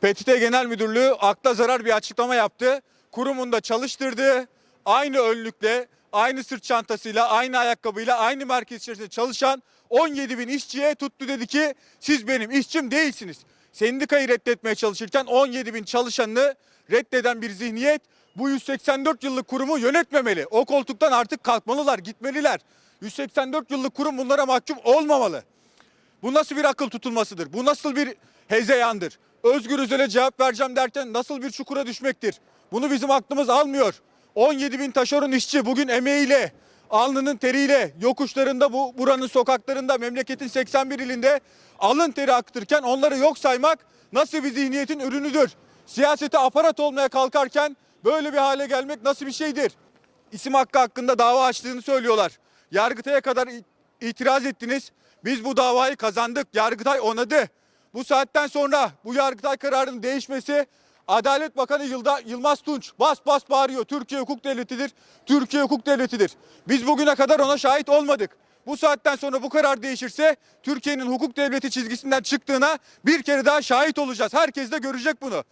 PTT Genel Müdürlüğü akla zarar bir açıklama yaptı. Kurumunda çalıştırdığı aynı önlükle, aynı sırt çantasıyla, aynı ayakkabıyla, aynı merkez içerisinde çalışan 17 bin işçiye tuttu dedi ki siz benim işçim değilsiniz. Sendikayı reddetmeye çalışırken 17 bin çalışanını reddeden bir zihniyet bu 184 yıllık kurumu yönetmemeli. O koltuktan artık kalkmalılar, gitmeliler. 184 yıllık kurum bunlara mahkum olmamalı. Bu nasıl bir akıl tutulmasıdır? Bu nasıl bir hezeyandır? Özgür Özel'e cevap vereceğim derken nasıl bir çukura düşmektir? Bunu bizim aklımız almıyor. 17 bin taşeron işçi bugün emeğiyle, alnının teriyle, yokuşlarında bu buranın sokaklarında, memleketin 81 ilinde alın teri akıtırken onları yok saymak nasıl bir zihniyetin ürünüdür? Siyasete aparat olmaya kalkarken böyle bir hale gelmek nasıl bir şeydir? İsim hakkı hakkında dava açtığını söylüyorlar. Yargıtay'a kadar itiraz ettiniz. Biz bu davayı kazandık. Yargıtay onadı. Bu saatten sonra bu Yargıtay kararının değişmesi Adalet Bakanı Yılda, Yılmaz Tunç bas bas bağırıyor. Türkiye hukuk devletidir. Türkiye hukuk devletidir. Biz bugüne kadar ona şahit olmadık. Bu saatten sonra bu karar değişirse Türkiye'nin hukuk devleti çizgisinden çıktığına bir kere daha şahit olacağız. Herkes de görecek bunu.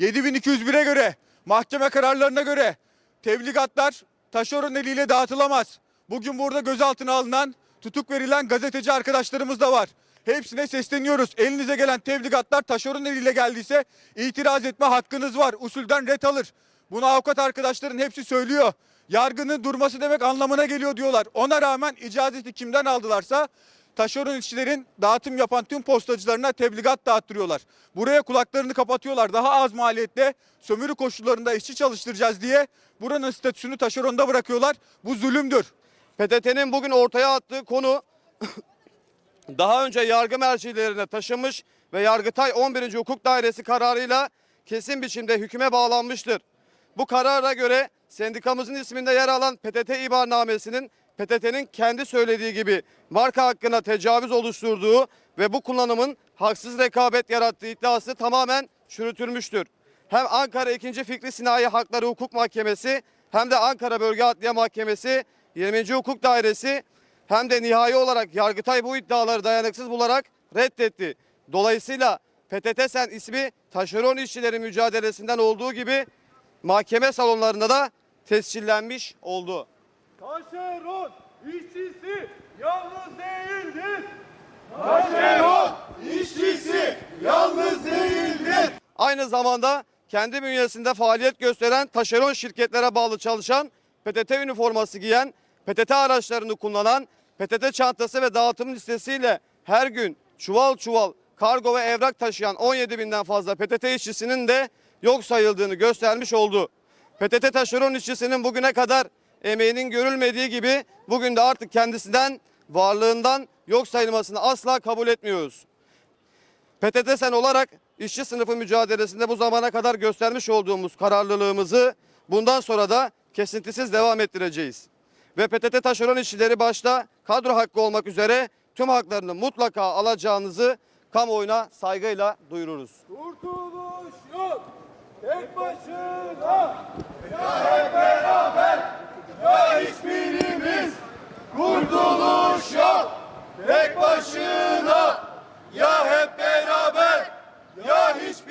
7201'e göre, mahkeme kararlarına göre tebligatlar taşeron eliyle dağıtılamaz. Bugün burada gözaltına alınan, tutuk verilen gazeteci arkadaşlarımız da var. Hepsine sesleniyoruz. Elinize gelen tebligatlar taşeron eliyle geldiyse itiraz etme hakkınız var. Usulden ret alır. Bunu avukat arkadaşların hepsi söylüyor. Yargının durması demek anlamına geliyor diyorlar. Ona rağmen icazeti kimden aldılarsa taşeron işçilerin dağıtım yapan tüm postacılarına tebligat dağıttırıyorlar. Buraya kulaklarını kapatıyorlar. Daha az maliyetle sömürü koşullarında işçi çalıştıracağız diye buranın statüsünü taşeronda bırakıyorlar. Bu zulümdür. PTT'nin bugün ortaya attığı konu daha önce yargı mercilerine taşınmış ve Yargıtay 11. Hukuk Dairesi kararıyla kesin biçimde hüküme bağlanmıştır. Bu karara göre sendikamızın isminde yer alan PTT ibarnamesinin PTT'nin kendi söylediği gibi marka hakkına tecavüz oluşturduğu ve bu kullanımın haksız rekabet yarattığı iddiası tamamen çürütülmüştür. Hem Ankara 2. Fikri Sinayi Hakları Hukuk Mahkemesi hem de Ankara Bölge Adliye Mahkemesi 20. Hukuk Dairesi hem de nihai olarak Yargıtay bu iddiaları dayanıksız bularak reddetti. Dolayısıyla PTT Sen ismi taşeron işçilerin mücadelesinden olduğu gibi mahkeme salonlarında da tescillenmiş oldu. Taşeron işçisi yalnız değildir. Aynı zamanda kendi bünyesinde faaliyet gösteren taşeron şirketlere bağlı çalışan, PTT üniforması giyen, PTT araçlarını kullanan, PTT çantası ve dağıtım listesiyle her gün çuval çuval kargo ve evrak taşıyan 17 binden fazla PTT işçisinin de yok sayıldığını göstermiş oldu. PTT taşeron işçisinin bugüne kadar emeğinin görülmediği gibi bugün de artık kendisinden varlığından yok sayılmasını asla kabul etmiyoruz. PTT sen olarak işçi sınıfı mücadelesinde bu zamana kadar göstermiş olduğumuz kararlılığımızı bundan sonra da kesintisiz devam ettireceğiz ve PTT taşeron işçileri başta kadro hakkı olmak üzere tüm haklarını mutlaka alacağınızı kamuoyuna saygıyla duyururuz. Kurtuluş yok. Tek başına. Ya hep beraber. Ya hiçbirimiz. Kurtuluş yok. Tek başına. Ya hep beraber. Ya hiçbirimiz.